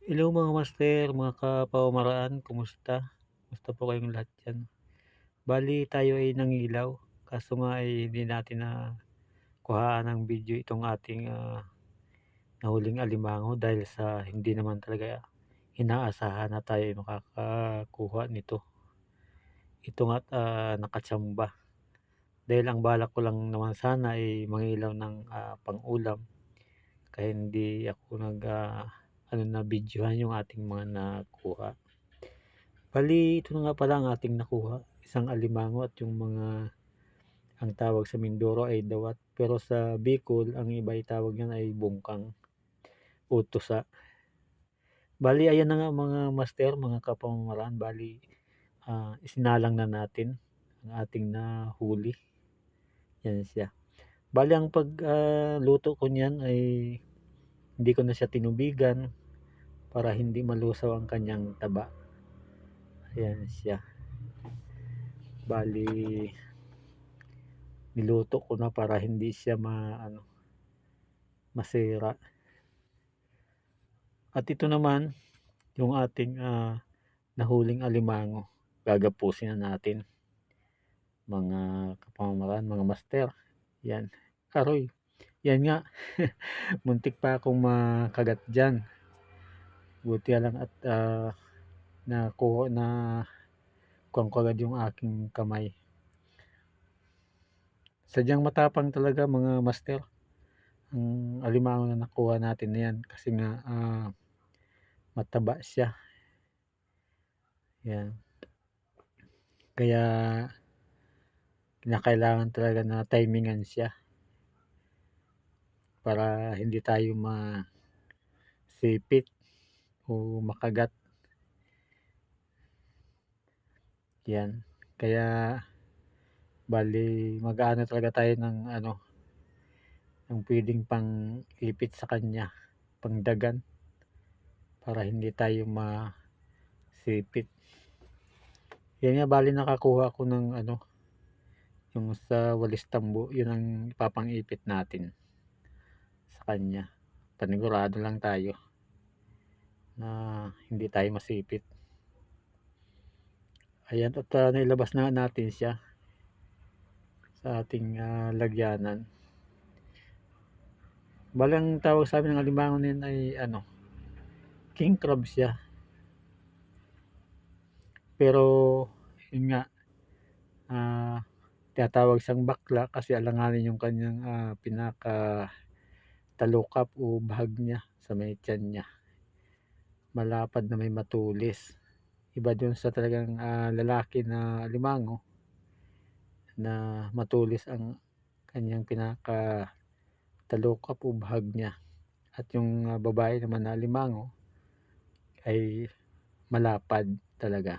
Hello mga master, mga kapamamaraan, kumusta? Kumusta po kayong lahat diyan? Bale tayo ay nangilaw, kaso nga ay hindi natin nakuhaan ng video itong ating, ah, nahuling alimango dahil sa hindi naman talaga inaasahan na tayo ay makakakuha nito. Ito nga't, ah, nakachamba. Dahil ang balak ko lang naman sana ay mangilaw ng, ah, pang-ulam, kaya hindi ako nag, ah, ano na videohan yung ating mga nakuha. Bale ito na nga pala ang ating nakuha, isang alimango at yung mga ang tawag sa Mindoro ay dawat, pero sa Bicol ang iba ay tawag niyan ay bungkang o. Bale ayan na nga mga master, mga kapamamaraan, bale, ah, isinalang na natin ang ating nahuli. Yan siya. Bale ang pag, ah, luto ko niyan ay hindi ko na siya tinubigan para hindi malusaw ang kanyang taba. Ayan siya. Bale niluto ko na para hindi siya ma-ano masira. At ito naman yung ating, ah, nahuling alimango, gagapusin na natin. Mga kapamamaraan, mga master, yan. Aroy, yan nga, muntik pa akong makagat diyan. Buti na lang at, nakuha na ko agad yung aking kamay. Sadyang matapang talaga mga master, ang alimango na nakuha natin na yan kasi nga, ah, mataba siya. Yan. Kaya kinakailangan talaga na timingan siya. Para hindi tayo masipit o makagat. Yan. Kaya bale mag-aano talaga tayo ng ano, ng pwedeng pang-ipit sa kanya, pangdagan para hindi tayo masipit. Yan nga bale nakakuha ako ng ano, yung sa walis tambo, yun ang ipapang-ipit natin sa kanya. Panigurado lang tayo na hindi tayo masipit. Ayan at, ah, nailabas na natin siya sa ating, ah, lagyanan. Bale ang tawag sa'min ng alimango na yan ay ano, king crab siya. Pero yun nga, ah, tinatawag siyang bakla kasi alanganin yung kanyang, ah, pinakatalukap o bahag niya sa may tiyan niya. Malapad na may matulis. Iba dun sa talagang, ah, lalaki na alimango na matulis ang kanyang pinakatalukap o bahag niya. At yung, ah, babae naman na alimango ay malapad talaga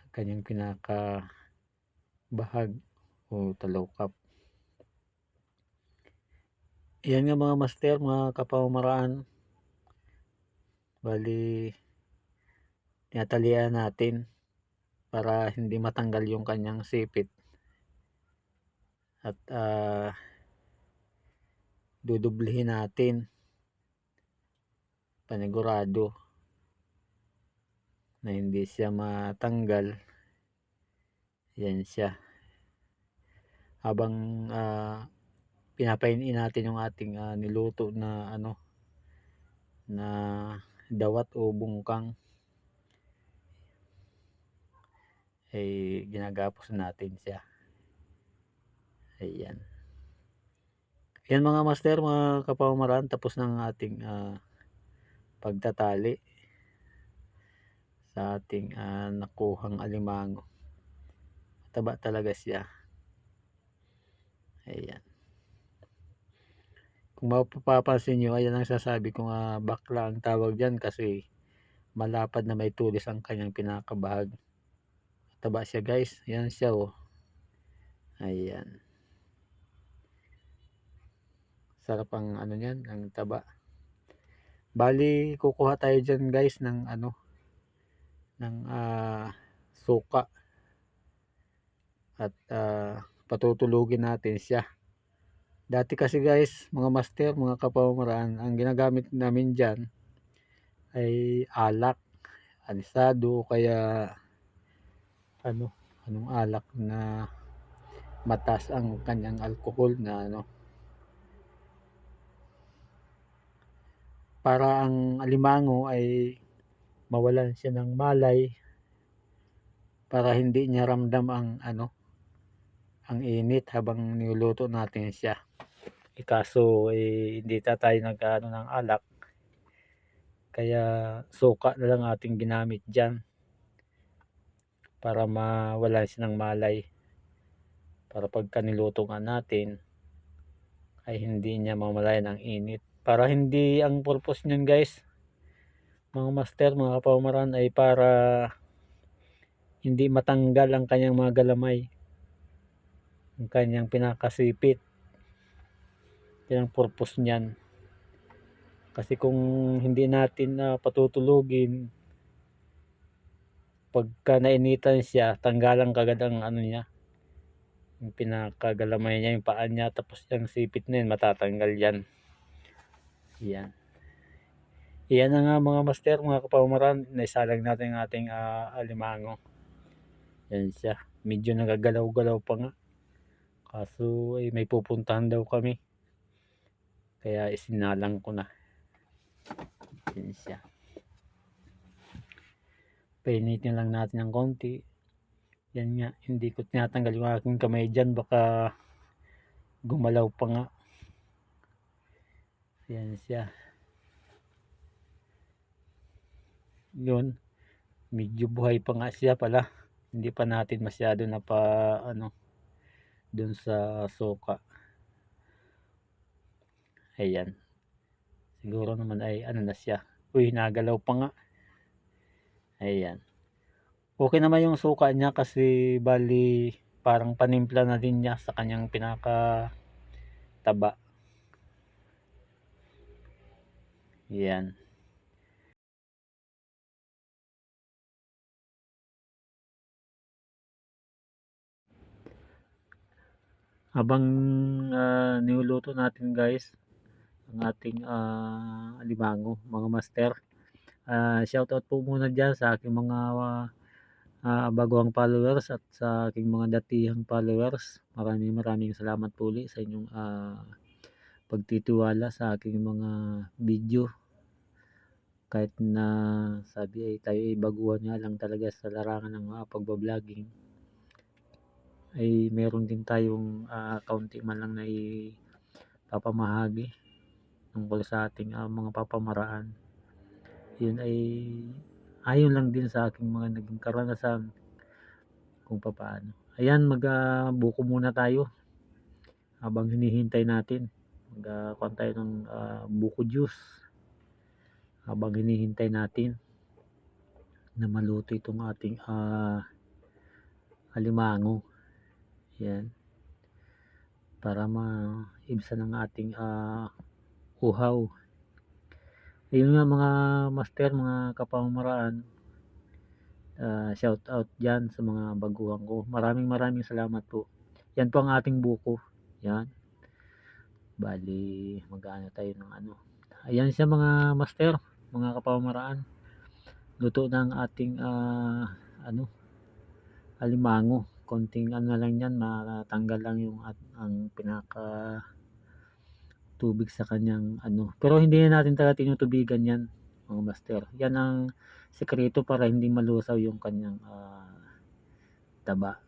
ang kanyang pinakabahag o talukap. Yan nga mga master, mga kapamamaraan. Bale tinatalian natin para hindi matanggal yung kanyang sipit. At, ah, dudoblehin natin. Panigurado na hindi siya matanggal. Yan siya. Habang, ah, pinapainiin natin yung ating, ah, niluto na ano, na dawat o bungkang. Eh, ginagapos natin siya. Ayan. Yan mga master, mga kapamamaraan, tapos ang ating, ah, pagtatali sa ating, ah, nakuhang alimango. Mataba talaga siya. Ayan. Kung mapapansin niyo, ayan ang sasabi kong, ah, bakla ang tawag diyan kasi malapad na may tulis ang kanyang pinakabahag. Mataba siya guys, yan siya oh. Ayan. Sarap ang ano niyan, ang taba. Bali kukuha tayo diyan guys ng ano, ng, ah, suka. At, ah, patutulugin natin siya. Dati kasi guys, mga master, mga kapamamaraan, ang ginagamit namin diyan ay alak, anisado kaya ano, anong alak na mataas ang kanyang alcohol na ano. Para ang alimango ay mawalan siya ng malay para hindi niya ramdam ang ano ang init habang niluluto natin siya. Eh, kaso eh, hindi ta tayo nag-ano ng alak. Kaya suka na lang ating ginamit diyan para mawalan siya ng malay. Para pagka niluto nga natin ay hindi niya mamalayan ang init. Para hindi ang purpose niyan guys, mga master, mga kapamaran ay para hindi matanggal ang kanyang mga galamay. Ang kanyang pinakasipit. Yan ang purpose niyan. Kasi kung hindi natin uh, patutulugin, pagka nainitan siya, tanggalan kagad ang ano niya. Yung pinakagalamay niya, yung paan niya, tapos yung sipit na yun, matatanggal yan. Yan. Iyan na nga mga master, mga kapamaran, naisalang natin ang ating uh, alimango. Yan siya. Medyo nagagalaw-galaw pa nga. Kaso ay may pupuntahan daw kami. Kaya isinalang ko na. Yan siya. Painitin lang natin ng konti. Yan nga, hindi ko tinatanggal yung aking kamay dyan. Baka gumalaw pa nga. Yan siya. Yun. Medyo buhay pa nga siya pala. Hindi pa natin masyado na pa ano dun sa soka. Ayan. Siguro naman ay ano na siya. Uy, nagalaw pa nga. Ayan. Okay naman yung suka niya kasi bali parang panimpla na din niya sa kanyang pinaka taba. Yan. Habang uh, niluluto natin guys ang ating uh, alimango mga master. Uh, shout out po muna dyan sa aking mga uh, baguang followers at sa aking mga datihang followers. Maraming maraming salamat po ulit sa inyong uh, pagtitiwala sa aking mga video kahit na sabi ay tayo ay baguhan nga lang talaga sa larangan ng uh, pagbablogging ay meron din tayong uh, kaunti man lang na ipapamahagi tungkol sa ating uh, mga papamaraan yun ay ayon lang din sa aking mga naging karanasan kung paano ayan mag uh, muna tayo habang hinihintay natin. Mag uh, tayo ng uh, buko juice habang hinihintay natin na maluto itong ating uh, alimango yan. Para maibsan ang ating uh, uhaw. Ayun nga mga master mga kapamamaraan uh, shout out dyan sa mga baguhan ko. Maraming maraming salamat po. Yan po ang ating buko. Yan. Bali magano tayo ng ano. Ayan siya mga master mga kapamamaraan luto ng ating uh, ano alimango konting ano lang yan matanggal lang yung at, ang pinaka tubig sa kanyang ano. Pero hindi na natin talaga tinutubigan yan mga master. Yan ang sekreto para hindi malusaw yung kanyang uh, taba.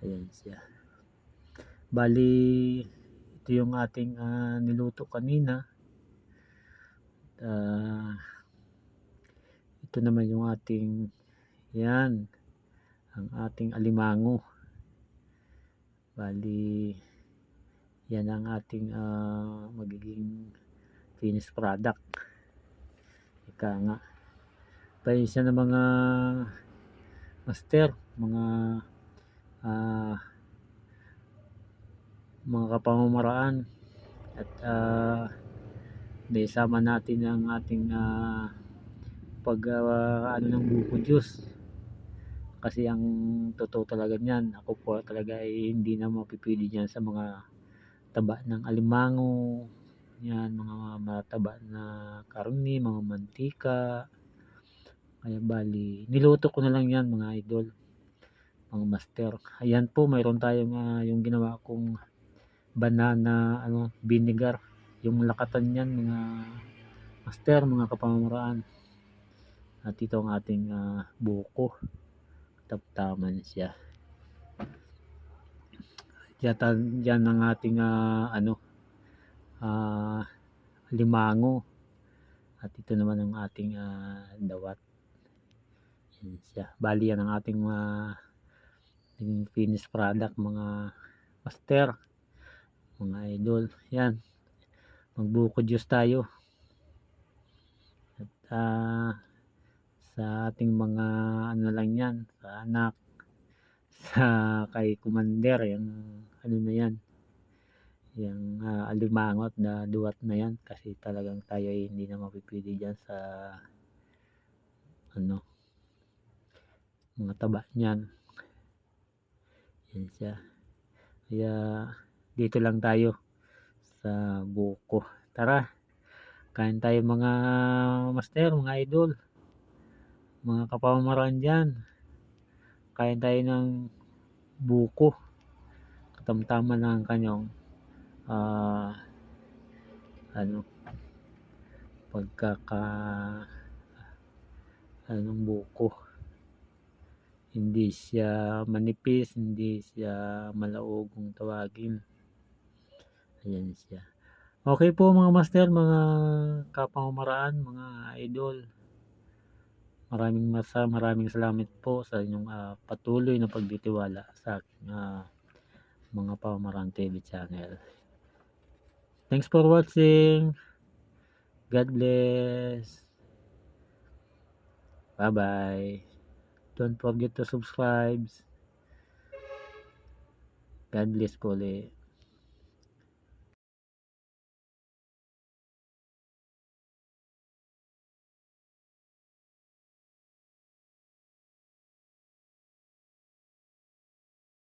Ayan siya. Bali ito yung ating uh, niluto kanina. Uh, ito naman yung ating yan ang ating alimango. Bali yan ang ating uh, magiging finished product. Ika nga. Siya ng mga master mga uh, mga kapamamaraan. At uh, isama natin ang ating uh, pag uh, ano ng buko juice kasi ang totoo talaga niyan ako po talaga ay hindi na mapipili niyan sa mga taba ng alimango yan mga mataba na karne, mga mantika. Kaya bali, niluto ko na lang yan mga idol, mga master. Ayan po, mayroon tayong ah, yung ginawa kong banana ano vinegar yung lakatan niyan mga master mga kapamamaraan at ito ang ating ah, buko taptaman siya. Yata yan ang ating ah, ano ah, limango. At ito naman ang ating ah, dawat. Yan siya. Bali yan ang ating yung finished product mga master mga idol. Yan. Magbuko juice tayo. At ah, sa ating mga ano lang yan sa anak sa kay commander yung ano na yan yung ah, alimangot na duwat na yan kasi talagang tayo ay hindi na mapipili dyan sa ano mga taba niyan. Yan siya. Kaya dito lang tayo sa buko. Tara kain tayo mga master mga idol mga kapamaran dyan kain tayo ng buko. Katamtaman ng kanyang ah ano pagkaka anong buko. Hindi siya manipis hindi siya malaog kung tawagin. Ayan siya. Okay po mga master mga kapamamaraan mga idol maraming masa maraming salamat po sa inyong ah, patuloy na pagtitiwala sa aking ah, mga pamamaraan TV channel. Thanks for watching. God bless. Bye bye don't forget to subscribe. God bless po ulit